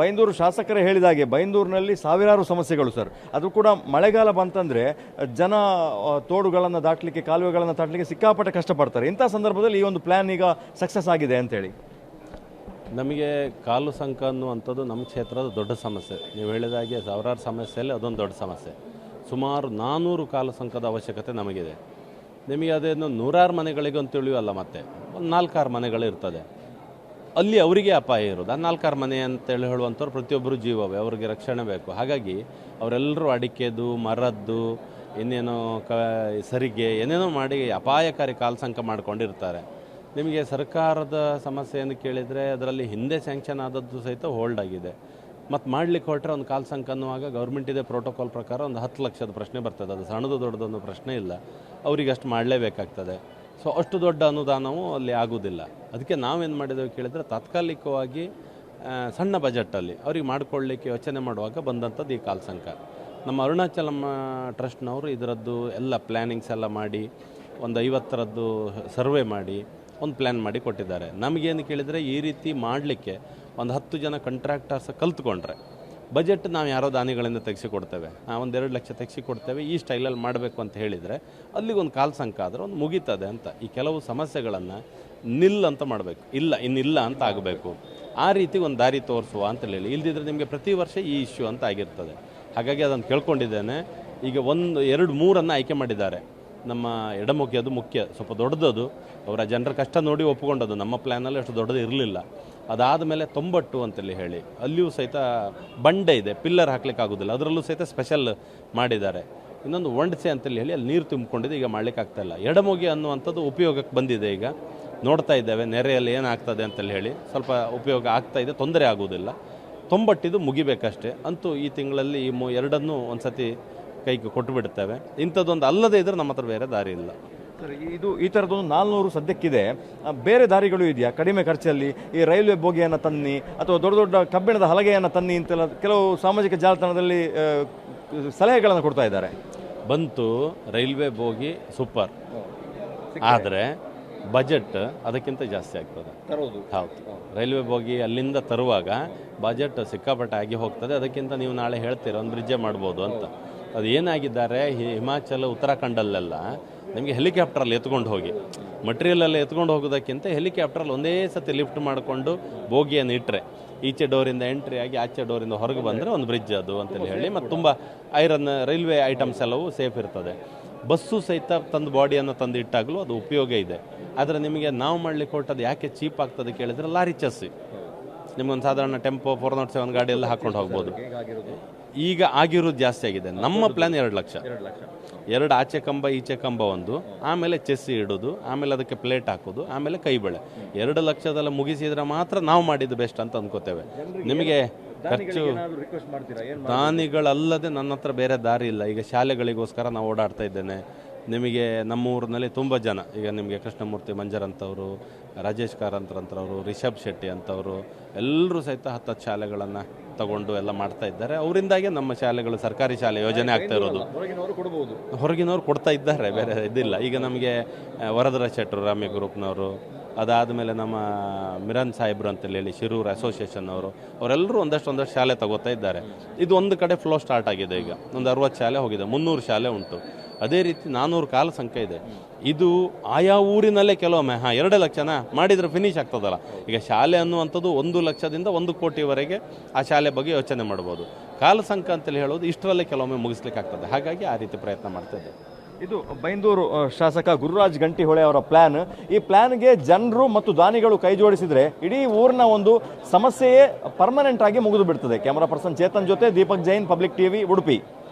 ಬೈಂದೂರು ಶಾಸಕರೇ ಹೇಳಿದಾಗೆ ಬೈಂದೂರಿನಲ್ಲಿ ಸಾವಿರಾರು ಸಮಸ್ಯೆಗಳು ಸರ್. ಅದು ಕೂಡ ಮಳೆಗಾಲ ಬಂತಂದರೆ ಜನ ತೋಡುಗಳನ್ನು ದಾಟಲಿಕ್ಕೆ, ಕಾಲುವೆಗಳನ್ನು ದಾಟಲಿಕ್ಕೆ ಸಿಕ್ಕಾಪಟ್ಟೆ ಕಷ್ಟಪಡ್ತಾರೆ. ಇಂಥ ಸಂದರ್ಭದಲ್ಲಿ ಈ ಒಂದು ಪ್ಲ್ಯಾನ್ ಈಗ ಸಕ್ಸಸ್ ಆಗಿದೆ ಅಂತೇಳಿ. ನಮಗೆ ಕಾಲು ಸಂಕ ಅನ್ನುವಂಥದ್ದು ನಮ್ಮ ಕ್ಷೇತ್ರದ ದೊಡ್ಡ ಸಮಸ್ಯೆ. ನೀವು ಹೇಳಿದಾಗೆ ಸಾವಿರಾರು ಸಮಸ್ಯೆಯಲ್ಲಿ ಅದೊಂದು ದೊಡ್ಡ ಸಮಸ್ಯೆ. ಸುಮಾರು ನಾನ್ನೂರು ಕಾಲು ಸಂಕದ ಅವಶ್ಯಕತೆ ನಮಗಿದೆ. ನಿಮಗೆ ಅದೇನು ನೂರಾರು ಮನೆಗಳಿಗೆ ಅಂತ ತಿಳಿಯುವಲ್ಲ ಮತ್ತೆ. ಒಂದು ನಾಲ್ಕಾರು ಮನೆಗಳು ಇರ್ತದೆ. ಅಲ್ಲಿ ಅವರಿಗೆ ಅಪಾಯ ಇರೋದು. ಆ ನಾಲ್ಕಾರು ಮನೆ ಅಂತೇಳಿ ಹೇಳುವಂಥವ್ರು ಪ್ರತಿಯೊಬ್ಬರು ಜೀವವೇ, ಅವ್ರಿಗೆ ರಕ್ಷಣೆ ಬೇಕು. ಹಾಗಾಗಿ ಅವರೆಲ್ಲರೂ ಅಡಿಕೆದು, ಮರದ್ದು, ಇನ್ನೇನೋ ಕ, ಸರಿಗೆ, ಏನೇನೋ ಮಾಡಿ ಅಪಾಯಕಾರಿ ಕಾಲ್ಸಂಕ ಮಾಡ್ಕೊಂಡಿರ್ತಾರೆ. ನಿಮಗೆ ಸರ್ಕಾರದ ಸಮಸ್ಯೆಯನ್ನು ಕೇಳಿದರೆ ಅದರಲ್ಲಿ ಹಿಂದೆ ಸ್ಯಾಂಕ್ಷನ್ ಆದದ್ದು ಸಹಿತ ಹೋಲ್ಡ್ ಆಗಿದೆ. ಮತ್ತು ಮಾಡ್ಲಿಕ್ಕೆ ಹೊರಟ್ರೆ ಒಂದು ಕಾಲ್ ಸಂಕ ಅನ್ನುವಾಗ ಗೌರ್ಮೆಂಟ್ ಇದೆ ಪ್ರೋಟೋಕಾಲ್ ಪ್ರಕಾರ ಒಂದು ಹತ್ತು ಲಕ್ಷದ ಪ್ರಶ್ನೆ ಬರ್ತದೆ. ಅದು ಸಣ್ಣದು ದೊಡ್ಡದೊಂದು ಪ್ರಶ್ನೆ ಇಲ್ಲ. ಅವರಿಗೆ ಅಷ್ಟು ಮಾಡಲೇಬೇಕಾಗ್ತದೆ. ಸೊ ಅಷ್ಟು ದೊಡ್ಡ ಅನುದಾನವು ಅಲ್ಲಿ ಆಗುವುದಿಲ್ಲ ಅದಕ್ಕೆ ನಾವೇನು ಮಾಡಿದ್ದೇವೆ ಕೇಳಿದರೆ ತಾತ್ಕಾಲಿಕವಾಗಿ ಸಣ್ಣ ಬಜೆಟಲ್ಲಿ ಅವ್ರಿಗೆ ಮಾಡಿಕೊಳ್ಳಿಕ್ಕೆ ಯೋಚನೆ ಮಾಡುವಾಗ ಬಂದಂಥದ್ದು ಈ ಕಾಲ್ಸಂಕ ನಮ್ಮ ಅರುಣಾಚಲಮ್ಮ ಟ್ರಸ್ಟ್ನವರು ಇದರದ್ದು ಎಲ್ಲ ಪ್ಲ್ಯಾನಿಂಗ್ಸ್ ಎಲ್ಲ ಮಾಡಿ, ಒಂದು ಐವತ್ತರದ್ದು ಸರ್ವೆ ಮಾಡಿ, ಒಂದು ಪ್ಲ್ಯಾನ್ ಮಾಡಿ ಕೊಟ್ಟಿದ್ದಾರೆ. ನಮಗೇನು ಕೇಳಿದರೆ ಈ ರೀತಿ ಮಾಡಲಿಕ್ಕೆ ಒಂದು ಹತ್ತು ಜನ ಕಂಟ್ರಾಕ್ಟರ್ಸ್ ಕಲ್ತ್ಕೊಂಡ್ರೆ. ಬಜೆಟ್ ನಾವು ಯಾರೋ ದಾನಿಗಳಿಂದ ತೆಗೆಸಿ ಕೊಡ್ತೇವೆ ನಾವು ಒಂದು ಎರಡು ಲಕ್ಷ ತೆಗೆಸಿ ಕೊಡ್ತೇವೆ ಈ ಸ್ಟೈಲಲ್ಲಿ ಮಾಡಬೇಕು ಅಂತ ಹೇಳಿದರೆ ಅಲ್ಲಿಗೊಂದು ಕಾಲ್ ಸಂಕ ಆದರೆ ಒಂದು ಮುಗೀತದೆ ಅಂತ. ಈ ಕೆಲವು ಸಮಸ್ಯೆಗಳನ್ನು ನಿಲ್ ಅಂತ ಮಾಡಬೇಕು. ಇಲ್ಲ, ಇನ್ನಿಲ್ಲ ಅಂತ ಆಗಬೇಕು. ಆ ರೀತಿ ಒಂದು ದಾರಿ ತೋರಿಸುವ ಅಂತ ಹೇಳಿ ಇಲ್ದಿದ್ರೆ ನಿಮಗೆ ಪ್ರತಿ ವರ್ಷ ಈ ಇಶ್ಯೂ ಅಂತ ಆಗಿರ್ತದೆ. ಹಾಗಾಗಿ ಅದನ್ನು ಕೇಳ್ಕೊಂಡಿದ್ದೇನೆ. ಈಗ ಒಂದು, ಎರಡು, ಮೂರನ್ನು ಆಯ್ಕೆ ಮಾಡಿದ್ದಾರೆ. ನಮ್ಮ ಎಡಮುಖಿ ಅದು ಮುಖ್ಯ. ಸ್ವಲ್ಪ ದೊಡ್ಡದದು. ಅವರ ಜನರ ಕಷ್ಟ ನೋಡಿ ಒಪ್ಪಿಕೊಂಡದ್ದು. ನಮ್ಮ ಪ್ಲ್ಯಾನಲ್ಲಿ ಅಷ್ಟು ದೊಡ್ಡದು ಇರಲಿಲ್ಲ. ಅದಾದ ಮೇಲೆ ತೊಂಬಟ್ಟು ಅಂತೇಳಿ ಹೇಳಿ. ಅಲ್ಲಿಯೂ ಸಹಿತ ಬಂಡೆ ಇದೆ. ಪಿಲ್ಲರ್ ಹಾಕ್ಲಿಕ್ಕೆ ಆಗೋದಿಲ್ಲ. ಅದರಲ್ಲೂ ಸಹಿತ ಸ್ಪೆಷಲ್ ಮಾಡಿದ್ದಾರೆ. ಇನ್ನೊಂದು ಒಂಡ್ಸೆ ಅಂತೇಳಿ ಹೇಳಿ ಅಲ್ಲಿ ನೀರು ತುಂಬಿಕೊಂಡಿದೆ. ಈಗ ಮಾಡ್ಲಿಕ್ಕೆ ಇಲ್ಲ. ಎಡಮುಗಿ ಅನ್ನುವಂಥದ್ದು ಉಪಯೋಗಕ್ಕೆ ಬಂದಿದೆ ಈಗ. ನೋಡ್ತಾ ಇದ್ದೇವೆ. ನೆರೆಯಲ್ಲಿ ಏನಾಗ್ತದೆ ಅಂತೇಳಿ ಹೇಳಿ. ಸ್ವಲ್ಪ ಉಪಯೋಗ ಆಗ್ತಾ ಇದೆ. ತೊಂದರೆ ಆಗುವುದಿಲ್ಲ. ತೊಂಬಟ್ಟಿದು ಮುಗಿಬೇಕಷ್ಟೇ. ಅಂತೂ ಈ ತಿಂಗಳಲ್ಲಿ ಈ ಮು ಎರಡನ್ನೂ ಒಂದು ಸತಿ ಕೈಗೆ ಕೊಟ್ಟು ಬಿಡ್ತೇವೆ ಇಂಥದ್ದೊಂದು ಅಲ್ಲದೇ ಇದ್ರೆ ನಮ್ಮ ಹತ್ರ ಬೇರೆ ದಾರಿ ಇಲ್ಲ. ಸರ್ ಇದು ಈ ಥರದೊಂದು ನಾಲ್ನೂರು ಸದ್ಯಕ್ಕಿದೆ. ಆ, ಬೇರೆ ದಾರಿಗಳು ಇದೆಯಾ? ಕಡಿಮೆ ಖರ್ಚಲ್ಲಿ ಈ ರೈಲ್ವೆ ಬೋಗಿಯನ್ನು ತನ್ನಿ ಅಥವಾ ದೊಡ್ಡ ದೊಡ್ಡ ಕಬ್ಬಿಣದ ಹಲಗೆಯನ್ನು ತನ್ನಿ ಅಂತೆಲ್ಲ ಕೆಲವು ಸಾಮಾಜಿಕ ಜಾಲತಾಣದಲ್ಲಿ ಆ, ಸಲಹೆಗಳನ್ನು ಕೊಡ್ತಾ ಇದ್ದಾರೆ? ಬಂತು ರೈಲ್ವೆ ಬೋಗಿ ಸೂಪರ್. ಆದರೆ ಬಜೆಟ್ ಅದಕ್ಕಿಂತ ಜಾಸ್ತಿ ಆಗ್ತದೆ. ಹೌದು. ರೈಲ್ವೆ ಬೋಗಿ ಅಲ್ಲಿಂದ ತರುವಾಗ ಬಜೆಟ್ ಸಿಕ್ಕಾಪಟ್ಟೆ ಆಗಿ ಹೋಗ್ತದೆ. ಅದಕ್ಕಿಂತ ನೀವು ನಾಳೆ ಹೇಳ್ತೀರ ಒಂದು ಬ್ರಿಡ್ಜೆ ಮಾಡ್ಬೋದು ಅಂತ. ಅದು ಏನಾಗಿದ್ದಾರೆ ಹಿಮಾಚಲ, ಉತ್ತರಾಖಂಡಲ್ಲೆಲ್ಲ ನಿಮಗೆ ಹೆಲಿಕಾಪ್ಟ್ರಲ್ಲಿ ಎತ್ಕೊಂಡು ಹೋಗಿ. ಮಟೀರಿಯಲಲ್ಲಿ ಎತ್ಕೊಂಡು ಹೋಗೋದಕ್ಕಿಂತ ಹೆಲಿಕಾಪ್ಟ್ರಲ್ಲಿ ಒಂದೇ ಸತಿ ಲಿಫ್ಟ್ ಮಾಡಿಕೊಂಡು ಬೋಗಿಯನ್ನು ಇಟ್ಟರೆ ಈಚೆ ಡೋರಿಂದ ಎಂಟ್ರಿ ಆಗಿ ಆಚೆ ಡೋರಿಂದ ಹೊರಗೆ ಬಂದರೆ ಒಂದು ಬ್ರಿಡ್ಜ್ ಅದು ಅಂತೇಳಿ ಹೇಳಿ, ಮತ್ತು ತುಂಬ ಐರನ್, ರೈಲ್ವೆ ಐಟಮ್ಸ್ ಎಲ್ಲವೂ ಸೇಫ್ ಇರ್ತದೆ. ಬಸ್ಸು ಸಹಿತ ತಂದು ಬಾಡಿಯನ್ನು ತಂದು ಇಟ್ಟಾಗಲೂ ಅದು ಉಪಯೋಗ ಇದೆ. ಆದರೆ ನಿಮಗೆ ನಾವು ಮಾಡ್ಲಿಕ್ಕೆ ಹೊರಟದ್ದು ಯಾಕೆ ಚೀಪ್ ಆಗ್ತದೆ ಕೇಳಿದರೆ ಲಾರಿ ಚಸ್ಸಿ. ನಿಮ್ಗೊಂದು ಸಾಧಾರಣ ಟೆಂಪೋ, ಫೋರ್ ನಾಟ್ ಸೆವೆನ್ ಗಾಡಿಯೆಲ್ಲ ಹಾಕ್ಕೊಂಡು ಹೋಗ್ಬೋದು. ಈಗ ಆಗಿರೋದು ಜಾಸ್ತಿ ಆಗಿದೆ. ನಮ್ಮ ಪ್ಲಾನ್ ಎರಡು ಲಕ್ಷ. ಎರಡು ಆಚೆ ಕಂಬ ಈಚೆ ಕಂಬ ಒಂದು. ಆಮೇಲೆ ಚೆಸ್ಸಿ ಇಡೋದು ಆಮೇಲೆ ಅದಕ್ಕೆ ಪ್ಲೇಟ್ ಹಾಕೋದು ಆಮೇಲೆ ಕೈ ಬಳೆ. ಎರಡು ಲಕ್ಷದಲ್ಲ ಮುಗಿಸಿದ್ರೆ ಮಾತ್ರ ನಾವು ಮಾಡಿದ್ದು ಬೆಸ್ಟ್ ಅಂತ ಅಂದ್ಕೋತೇವೆ ನಿಮಗೆ ಖರ್ಚು ದಾನಿಗಳಲ್ಲದೆ ನನ್ನ ಹತ್ರ ಬೇರೆ ದಾರಿ ಇಲ್ಲ. ಈಗ ಶಾಲೆಗಳಿಗೋಸ್ಕರ ನಾವು ಓಡಾಡ್ತಾ ಇದ್ದೇನೆ. ನಿಮಗೆ ನಮ್ಮ ಊರಿನಲ್ಲಿ ತುಂಬ ಜನ. ಈಗ ನಿಮಗೆ ಕೃಷ್ಣಮೂರ್ತಿ ಮಂಜರ್ ಅಂತವರು ರಾಜೇಶ್ ಕಾರಂತರಂತರವರು ರಿಷಬ್ ಶೆಟ್ಟಿ ಅಂತವರು ಎಲ್ಲರೂ ಸಹಿತ ಹತ್ತು ಶಾಲೆಗಳನ್ನು ತಗೊಂಡು ಎಲ್ಲ ಮಾಡ್ತಾ ಇದ್ದಾರೆ. ಅವರಿಂದಾಗೆ ನಮ್ಮ ಶಾಲೆಗಳು ಸರ್ಕಾರಿ ಶಾಲೆ ಯೋಜನೆ ಆಗ್ತಾ ಇರೋದು. ಹೊರಗಿನವರು ಕೊಡ್ತಾ ಇದ್ದಾರೆ ಬೇರೆ ಇದಿಲ್ಲ. ಈಗ ನಮಗೆ ವರದರ ಶೆಟ್ಟರು ರಾಮ್ಯ ಗ್ರೂಪ್ನವರು ಅದಾದಮೇಲೆ ನಮ್ಮ ಮಿರನ್ ಸಾಹೇಬ್ರು ಅಂತ ಹೇಳಿ ಶಿರೂರ್ ಅಸೋಸಿಯೇಷನ್ ಅವರು ಅವರೆಲ್ಲರೂ ಒಂದಷ್ಟು ಒಂದಷ್ಟು ಶಾಲೆ ತಗೋತಾ ಇದ್ದಾರೆ. ಇದು ಒಂದು ಕಡೆ ಫ್ಲೋ ಸ್ಟಾರ್ಟ್ ಆಗಿದೆ ಈಗ. ಒಂದು ಅರವತ್ತು ಶಾಲೆ ಹೋಗಿದೆ ಮುನ್ನೂರು ಶಾಲೆ ಉಂಟು. ಅದೇ ರೀತಿ ನಾನ್ನೂರು ಕಾಲ ಸಂಖ್ಯೆ ಇದೆ. ಇದು ಆಯಾ ಊರಿನಲ್ಲೇ ಕೆಲವೊಮ್ಮೆ, ಹಾಂ, ಎರಡೇ ಲಕ್ಷನ ಮಾಡಿದ್ರೆ ಫಿನಿಶ್ ಆಗ್ತದಲ್ಲ. ಈಗ ಶಾಲೆ ಅನ್ನುವಂಥದ್ದು ಒಂದು ಲಕ್ಷದಿಂದ ಒಂದು ಕೋಟಿವರೆಗೆ ಆ ಶಾಲೆ ಬಗ್ಗೆ ಯೋಚನೆ ಮಾಡ್ಬೋದು. ಕಾಲ ಸಂಖ್ಯೆ ಅಂತೇಳಿ ಹೇಳೋದು ಇಷ್ಟರಲ್ಲೇ ಕೆಲವೊಮ್ಮೆ ಮುಗಿಸ್ಲಿಕ್ಕೆ ಆಗ್ತದೆ. ಹಾಗಾಗಿ ಆ ರೀತಿ ಪ್ರಯತ್ನ ಮಾಡ್ತಾ ಇದು ಬೈಂದೂರು ಶಾಸಕ ಗುರುರಾಜ್ ಗಂಟಿಹೊಳೆ ಅವರ ಪ್ಲಾನ್ ಈ ಪ್ಲಾನ್ಗೆ ಜನರು ಮತ್ತು ದಾನಿಗಳು ಕೈ ಜೋಡಿಸಿದ್ರೆ ಇಡೀ ಊರಿನ ಒಂದು ಸಮಸ್ಯೆಯೇ ಪರ್ಮನೆಂಟ್ ಆಗಿ ಮುಗಿದು ಬಿಡ್ತದೆ. ಕ್ಯಾಮರಾ ಪರ್ಸನ್ ಚೇತನ್ ಜೊತೆ, ದೀಪಕ್ ಜೈನ್, ಪಬ್ಲಿಕ್ ಟಿವಿ, ಉಡುಪಿ.